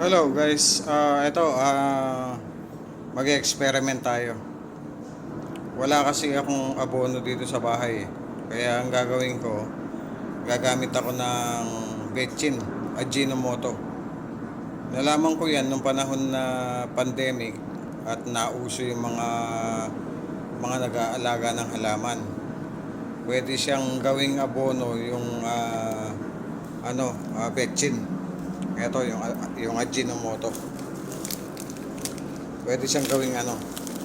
Hello guys, Ah, ito ah mag-experiment tayo. Wala kasi akong abono dito sa bahay. eh. Kaya ang gagawin ko, gagamit ako ng Betchin, Ajinomoto. Nalaman ko yan nung panahon na pandemic at nauso yung mga mga nag-aalaga ng halaman. Pwede siyang gawing abono yung ah, ano, uh, Betchin. Ito yung yung Ajinomoto. Pwede siyang gawing ano,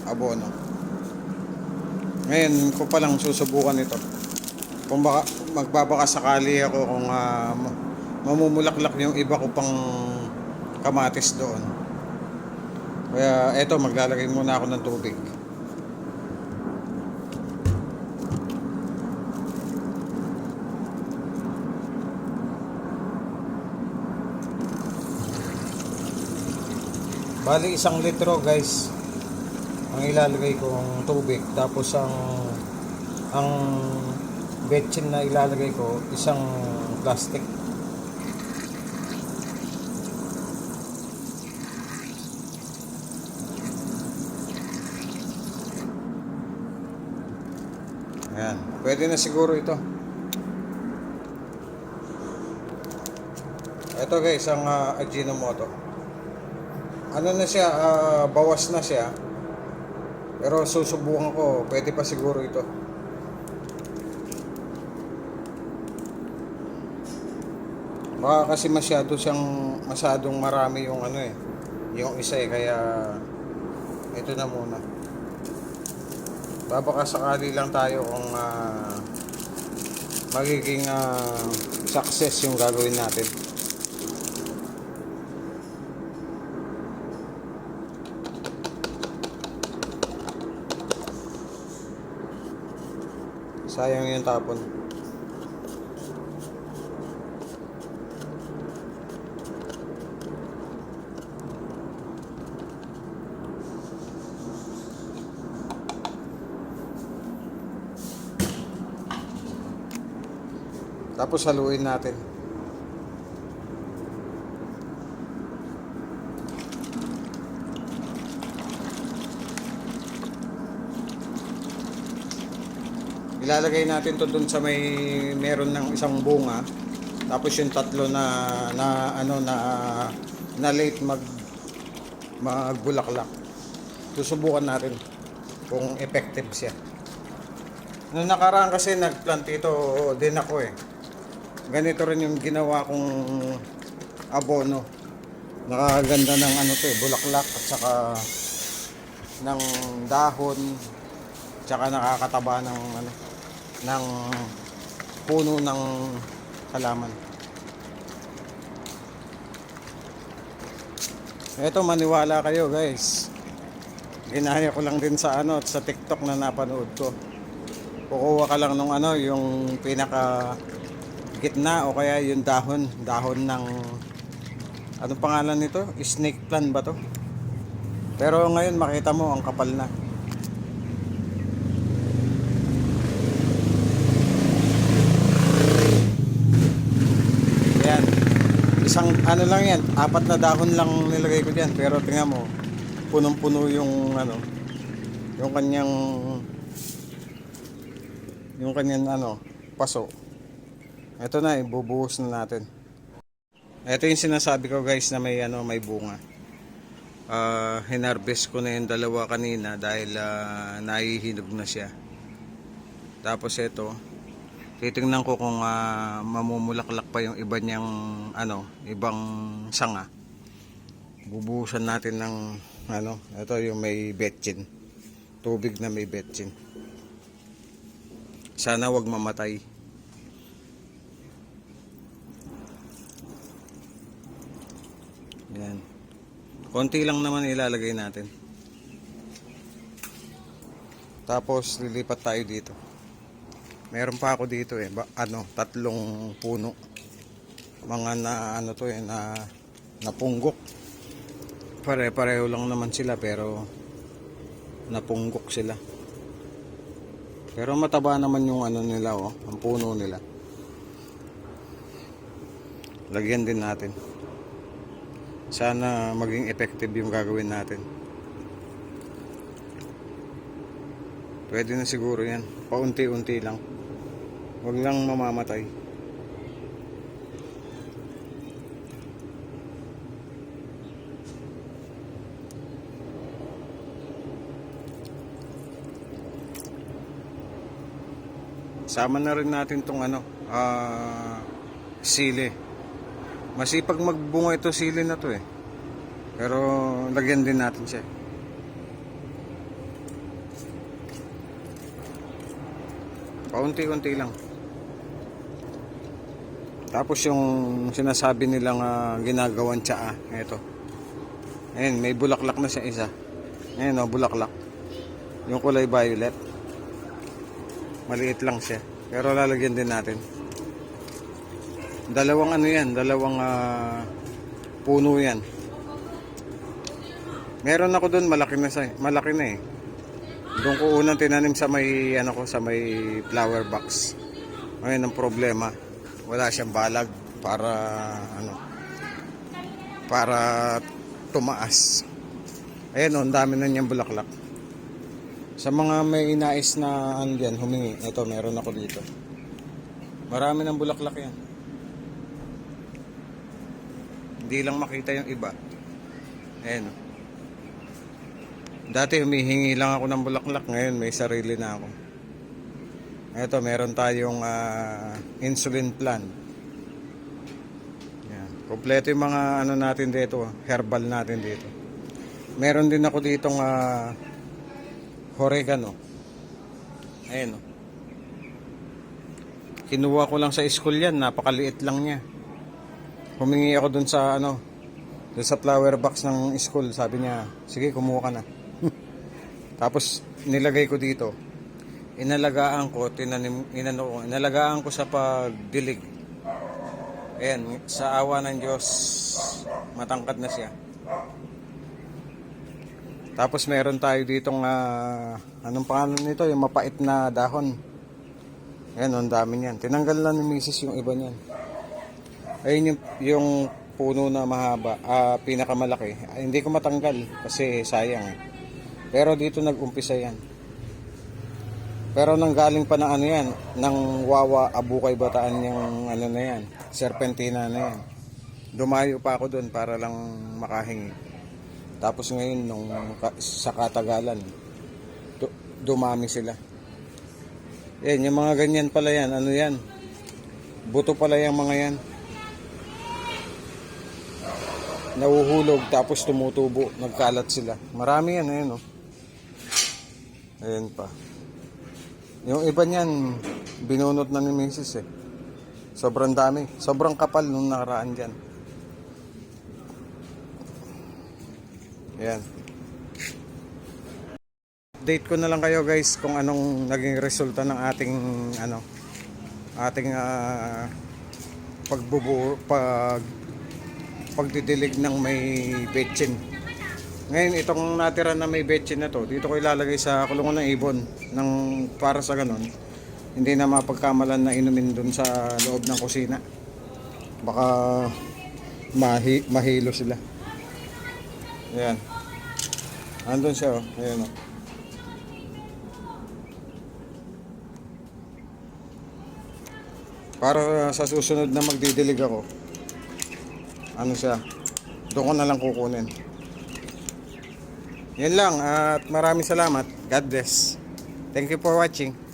abono. Ngayon ko pa lang susubukan ito. Kung baka magbabaka sakali ako kung ma- mamumulaklak yung iba ko pang kamatis doon. Kaya eto maglalagay muna ako ng tubig. Bali isang litro guys. Ang ilalagay kong tubig. Tapos ang ang betchin na ilalagay ko isang plastic. Ayan, pwede na siguro ito. Ito guys, ang uh, Ajinomoto ano na siya, ah, bawas na siya. Pero susubukan ko, pwede pa siguro ito. Baka kasi masyado siyang, masyadong marami yung ano eh, yung isa eh, kaya ito na muna. Babaka sakali lang tayo kung ah, magiging ah, success yung gagawin natin. Sayang yung tapon. Tapos haluin natin. Ilalagay natin to dun sa may meron ng isang bunga. Tapos yung tatlo na na ano na na late mag magbulaklak. Susubukan natin kung effective siya. Noong nakaraan kasi nagplant ito din ako eh. Ganito rin yung ginawa kong abono. Nakaganda ng ano to eh, bulaklak at saka ng dahon tsaka nakakataba ng ano ng puno ng halaman. Ito maniwala kayo guys. Ginaya ko lang din sa ano sa TikTok na napanood ko. Kukuha ka lang ng ano yung pinaka gitna o kaya yung dahon, dahon ng anong pangalan nito? Snake plant ba to? Pero ngayon makita mo ang kapal na. Yan. Isang ano lang yan, apat na dahon lang nilagay ko diyan, pero tingnan mo, punong-puno yung ano, yung kanyang yung kanyang ano, paso. Ito na, ibubuhos na natin. Ito yung sinasabi ko guys na may ano, may bunga. Ah, hinarvest ko na yung dalawa kanina dahil ah, nahihinog na siya. Tapos ito, titingnan ko kung ah, mamumulaklak pa yung iba niyang ano, ibang sanga. Bubuhusan natin ng ano, ito yung may betchin. Tubig na may betchin. Sana wag mamatay. Yan. Konti lang naman ilalagay natin. Tapos lilipat tayo dito. Meron pa ako dito eh, ba, ano, tatlong puno. Mga na ano to eh, na napunggok. Pare-pareho lang naman sila pero napunggok sila. Pero mataba naman yung ano nila oh, ang puno nila. Lagyan din natin. sana maging effective yung gagawin natin. Pwede na siguro yan. Paunti-unti lang. Huwag lang mamamatay. Sama na rin natin tong ano, ah, sili. Masipag magbunga ito sili na to eh. Pero lagyan din natin siya. Paunti-unti lang. Tapos yung sinasabi nilang ah, ginagawan tsaa, ito. Ayun, may bulaklak na siya isa. Ayun oh, bulaklak. Yung kulay violet. Maliit lang siya. Pero lalagyan din natin. Dalawang ano yan, dalawang ah, puno yan. Meron ako doon malaki na sa malaki na eh. Doon ko unang tinanim sa may ano ko sa may flower box. Ngayon ang problema, wala siyang balag para ano para tumaas. Ayun, oh, ang dami na niyang bulaklak. Sa mga may inais na ano dyan, humingi. Ito, meron ako dito. Marami ng bulaklak yan. Hindi lang makita yung iba. Ayan. oh. Dati humihingi lang ako ng bulaklak. Ngayon may sarili na ako. Ito, meron tayong ah, insulin plan. Yan. Kompleto yung mga ano natin dito, herbal natin dito. Meron din ako ditong ah, oregano. Ayan o. Kinuha ko lang sa school yan, napakaliit lang niya. Humingi ako dun sa ano, dun sa flower box ng school. Sabi niya, sige kumuha ka na. Tapos nilagay ko dito. Inalagaan ko, tinanim, inano, inalagaan ko sa pagdilig. Ayan, sa awa ng Diyos, matangkad na siya. Tapos meron tayo ditong ah, anong pangalan nito, yung mapait na dahon. Ayan, ang dami niyan. Tinanggal na ni Mrs. yung iba niyan. Ayun yung, yung puno na mahaba, ah, pinakamalaki. Ah, hindi ko matanggal kasi sayang. Pero dito nag-umpisa yan. Pero nanggaling pa ng ano yan, ng Wawa, Abukay, Bataan yung ano na yan, Serpentina na yan. Dumayo pa ako doon para lang makahingi. Tapos ngayon, nung sa katagalan, du- dumami sila. Yan, yung mga ganyan pala yan, ano yan? Buto pala yung mga yan. Nauhulog, tapos tumutubo, nagkalat sila. Marami yan, ayan oh. Ayan pa. Yung iba niyan, binunot na ni Mrs. eh. Sobrang dami. Sobrang kapal nung nakaraan dyan. Ayan. Update ko na lang kayo guys kung anong naging resulta ng ating ano ating ah, pagbubu pag pagdidilig ng may betchin. Ngayon itong natira na may betchin na to, dito ko ilalagay sa kulungan ng ibon ng para sa ganon. Hindi na mapagkamalan na inumin dun sa loob ng kusina. Baka mahi, mahilo sila. Ayan. Andun siya, oh. Ayan, oh. Para sa susunod na magdidilig ako, ano siya, doon ko na lang kukunin. Yan lang, at maraming salamat. God bless. Thank you for watching.